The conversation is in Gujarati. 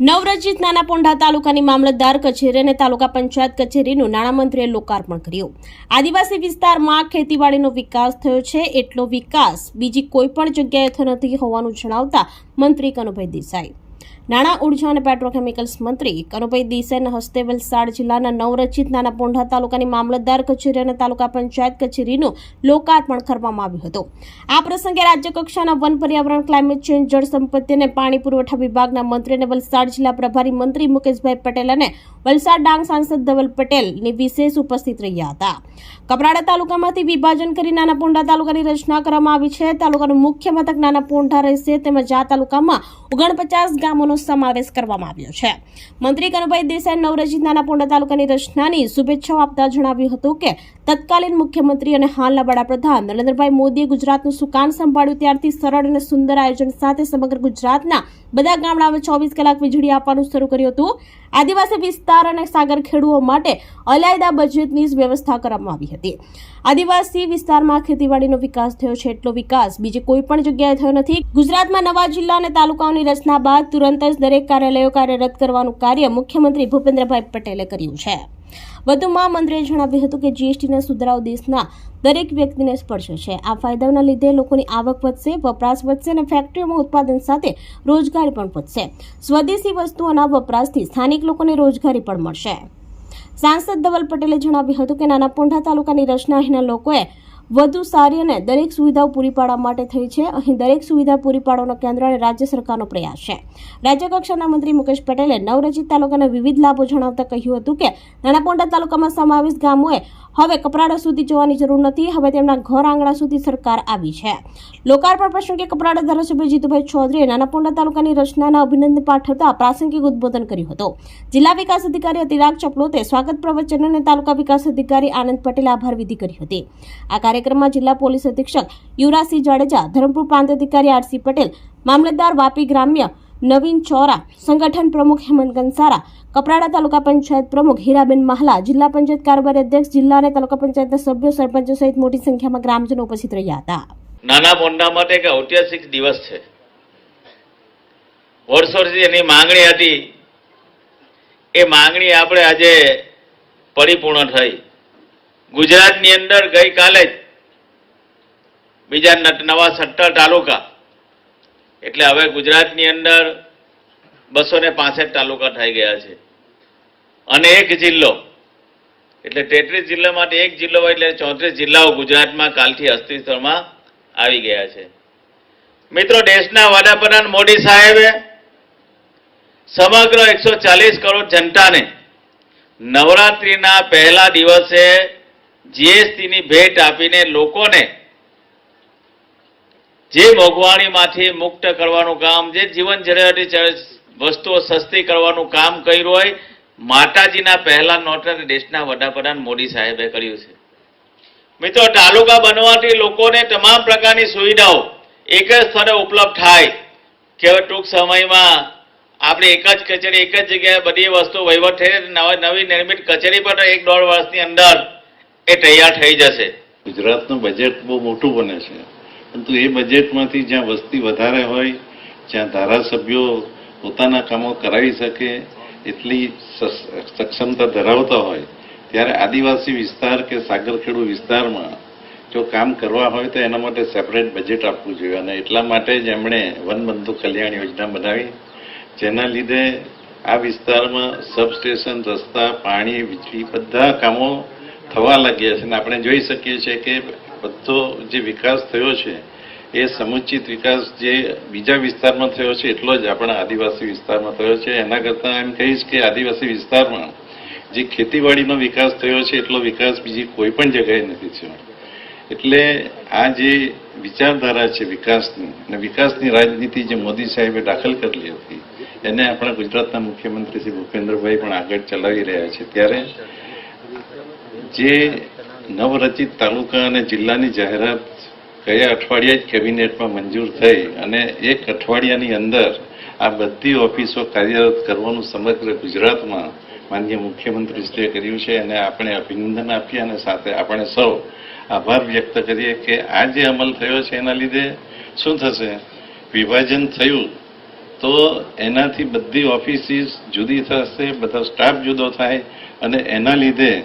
નવરચિત નાના પોંઢા તાલુકાની મામલતદાર કચેરી અને તાલુકા પંચાયત કચેરીનું નાણામંત્રીએ લોકાર્પણ કર્યું. આદિવાસી વિસ્તારમાં ખેતીવાડીનો વિકાસ થયો છે, એટલો વિકાસ બીજી કોઈ પણ જગ્યાએ થયો નથી હોવાનું જણાવતા મંત્રી કનુભાઈ દેસાઈ. નાણાં, ઊર્જા અને પેટ્રોકેમિકલ્સ મંત્રી કનુભાઈ દેસાઈના હસ્તે વલસાડ જિલ્લાના નવરચિત નાના પોંઢા તાલુકાની મામલતદાર કચેરી અને તાલુકા પંચાયત કચેરીનું લોકાર્પણ કરવામાં આવ્યું હતું. આ પ્રસંગે રાજ્યકક્ષાના વન પર્યાવરણ, ક્લાઇમેટ ચેન્જ, જળ સંપત્તિ અને પાણી પુરવઠા વિભાગના મંત્રી અને વલસાડ જિલ્લા પ્રભારી મંત્રી મુકેશભાઈ પટેલ અને વલસાડ ડાંગ સાંસદ ધવલ પટેલની વિશેષ ઉપસ્થિત રહ્યા હતા. કપરાડા તાલુકામાંથી વિભાજન કરી નાના પોંઢા તાલુકાની રચના કરવામાં આવી છે. તાલુકાનું મુખ્ય મથક નાના પોંઢા રહેશે. તેમજ આ તાલુકામાં ઓગણપચાસ ગામોનો સમાવેશ કરવામાં આવ્યો છે. મંત્રી કનુભાઈ દેસાઈ નવરચિત નાના તાલુકાની રચનાની શુભેચ્છાઓ આપતા જણાવ્યું હતું કે, તત્કાલીન મુખ્યમંત્રી અને હાલના વડાપ્રધાન નરેન્દ્રભાઈ મોદીએ ગુજરાતનું સુકાન સંભાળ્યું ત્યારથી સરળ અને સુંદર આયોજન સાથે સમગ્ર ગુજરાતના બધા ગામડામાં ચોવીસ કલાક વીજળી આપવાનું શરૂ કર્યું હતું. આદિવાસી વિસ્તાર અને સાગર ખેડૂઓ માટે અલાયદા બજેટની વ્યવસ્થા કરવામાં આવી હતી. આદિવાસી વિસ્તારમાં ખેતીવાડીનો વિકાસ થયો છે, એટલો વિકાસ બીજી કોઈ પણ જગ્યાએ થયો નથી. ગુજરાતમાં નવા જિલ્લા અને તાલુકાઓની રચના બાદ તુરંત જ દરેક કાર્યાલયો કાર્યરત કરવાનું કાર્ય મુખ્યમંત્રી ભૂપેન્દ્રભાઈ પટેલે કર્યું છે. વધુમાં મંત્રીએ જણાવ્યું હતું કે જીએસટીના સુધારાઓ દેશના દરેક વ્યક્તિને સ્પર્શે છે. આ ફાયદાઓના લીધે લોકોની આવક વધશે, વપરાશ વધશે અને ફેક્ટરીઓમાં ઉત્પાદન સાથે રોજગારી પણ વધશે. સ્વદેશી વસ્તુઓના વપરાશથી સ્થાનિક લોકોને રોજગારી પણ મળશે. સાંસદ ધવલ પટેલે જણાવ્યું હતું કે નાના પોંઢા તાલુકાની રચના અહીંના લોકોએ વધુ સારી અને દરેક સુવિધાઓ પૂરી પાડવા માટે થઈ છે. અહીં દરેક સુવિધા પૂરી પાડવાનો કેન્દ્ર અને રાજ્ય સરકારનો પ્રયાસ છે. રાજ્ય કક્ષાના મંત્રી મુકેશ પટેલે નવરચિત તાલુકાના વિવિધ લાભો જણાવતા કહ્યું હતું કે, નાણાપોંડા તાલુકામાં સમાવેશ ગામોએ હવે કપરાડા સુધી જવાની જરૂર નથી. હવે તેમના ઘર આંગણા સુધી સરકાર આવી છે. લોકાર્પણ પ્રસંગે કપરાડા ધારાસભ્ય જીતુભાઈ ચૌધરીએ નાના પોંઢા તાલુકાની રચનાના અભિનંદન પાઠવતા પ્રાસંગિક ઉદબોધન કર્યું હતું. જિલ્લા વિકાસ અધિકારી અતિરાગ ચપલોતે સ્વાગત પ્રવચન અને તાલુકા વિકાસ અધિકારી આનંદ પટેલે આભાર વિધિ કરી હતી. આ કાર્યક્રમમાં જિલ્લા પોલીસ અધિક્ષક યુવરાજસિંહ જાડેજા, ધરમપુર પ્રાંત અધિકારી આરસી પટેલ, મામલતદાર વાપી ગ્રામ્ય નવીન ચોરા, સંગઠન પ્રમુખ હેમંત ગંસારા કપરાડા તાલુકા પંચાયત પ્રમુખ હીરાબેન મહાલા, જિલ્લા પંચાયત કારોબારી અધ્યક્ષ, જિલ્લા અને તાલુકા પંચાયતના સભ્યો, સરપંચો સહિત મોટી સંખ્યામાં ગ્રામજનો ઉપસ્થિત રહ્યા હતા. નાના મોંડા માટે એક ઐતિહાસિક દિવસ છે. વર્ષોથી એની માંગણી હતી. એ માંગણી આપણે આજે પરિપૂર્ણ થઈ. ગુજરાતની અંદર ગઈકાલે જ બીજા નવા સત્તર તાલુકા એટલે હવે ગુજરાતની અંદર બસો ને પાસઠ તાલુકા થઈ ગયા છે. અને એક જિલ્લો, એટલે તેત્રીસ જિલ્લા માટે એક જિલ્લો હોય એટલે ચોત્રીસ જિલ્લાઓ ગુજરાતમાં કાલથી અસ્તિત્વમાં આવી ગયા છે. મિત્રો, દેશના વડાપ્રધાન મોદી સાહેબે સમગ્ર એકસો ચાલીસ કરોડ જનતાને નવરાત્રિના પહેલા દિવસે જીએસટીની ભેટ આપીને લોકોને જે મોંઘવારીમાંથી મુક્ત કરવાનું કામ, જે જીવન જરૂરિયાતી વસ્તુઓ સસ્તી કરવાનું કામ કર્યું હોય, માતાજીના પહેલા નોટર દેશના વડાપ્રધાન મોદી સાહેબે કર્યું છે. મિત્રો, તાલુકા બનવાથી લોકોને તમામ પ્રકારની સુવિધાઓ એક જ સ્થળે ઉપલબ્ધ થાય. કે ટૂંક સમયમાં આપણે એક જ કચેરી, એક જ જગ્યાએ બધી વસ્તુ વહીવટ થઈ નવી નિર્મિત કચેરી પણ એક દોઢ વર્ષની અંદર એ તૈયાર થઈ જશે. ગુજરાતનું બજેટ બહુ મોટું બને છે. પરંતુ એ બજેટમાંથી જ્યાં વસ્તી વધારે હોય, જ્યાં ધારાસભ્યો પોતાના કામો કરાવી શકે, એટલી સક્ષમતા ધરાવતા હોય, ત્યારે આદિવાસી વિસ્તાર કે સાગરખેડુ વિસ્તારમાં જો કામ કરવા હોય તો એના માટે સેપરેટ બજેટ આપવું જોઈએ. અને એટલા માટે જ એમણે વનબંધુ કલ્યાણ યોજના બનાવી, જેના લીધે આ વિસ્તારમાં સબસ્ટેશન રસ્તા, પાણી, વીજળી બધા કામો થવા લાગ્યા છે. અને આપણે જોઈ શકીએ છીએ કે બધો જે વિકાસ થયો છે, એ સમુચિત વિકાસ જે બીજા વિસ્તારમાં થયો છે, એટલો જ આપણા આદિવાસી વિસ્તારમાં થયો છે. એના કરતાં એમ કહીશ કે આદિવાસી વિસ્તારમાં જે ખેતીવાડીનો વિકાસ થયો છે, એટલો વિકાસ બીજી કોઈ પણ જગ્યાએ નથી થયો. એટલે આ જે વિચારધારા છે વિકાસની અને વિકાસની રાજનીતિ જે મોદી સાહેબે દાખલ કરેલી હતી, એને આપણા ગુજરાતના મુખ્યમંત્રી શ્રી ભૂપેન્દ્રભાઈ પણ આગળ ચલાવી રહ્યા છે. ત્યારે જે નવરચિત તાલુકા અને જિલ્લાની જાહેરાત ગયા અઠવાડિયે જ કેબિનેટમાં મંજૂર થઈ અને એક અઠવાડિયાની અંદર આ બધી ઓફિસો કાર્યરત કરવાનું સમગ્ર ગુજરાતમાં માનનીય મુખ્યમંત્રીશ્રીએ કર્યું છે અને આપણે અભિનંદન આપીએ અને સાથે આપણે સૌ આભાર વ્યક્ત કરીએ કે આ જે અમલ થયો છે એના લીધે શું થશે? વિભાજન થયું તો એનાથી બધી ઓફિસીસ જુદી થશે, બધા સ્ટાફ જુદો થાય અને એના લીધે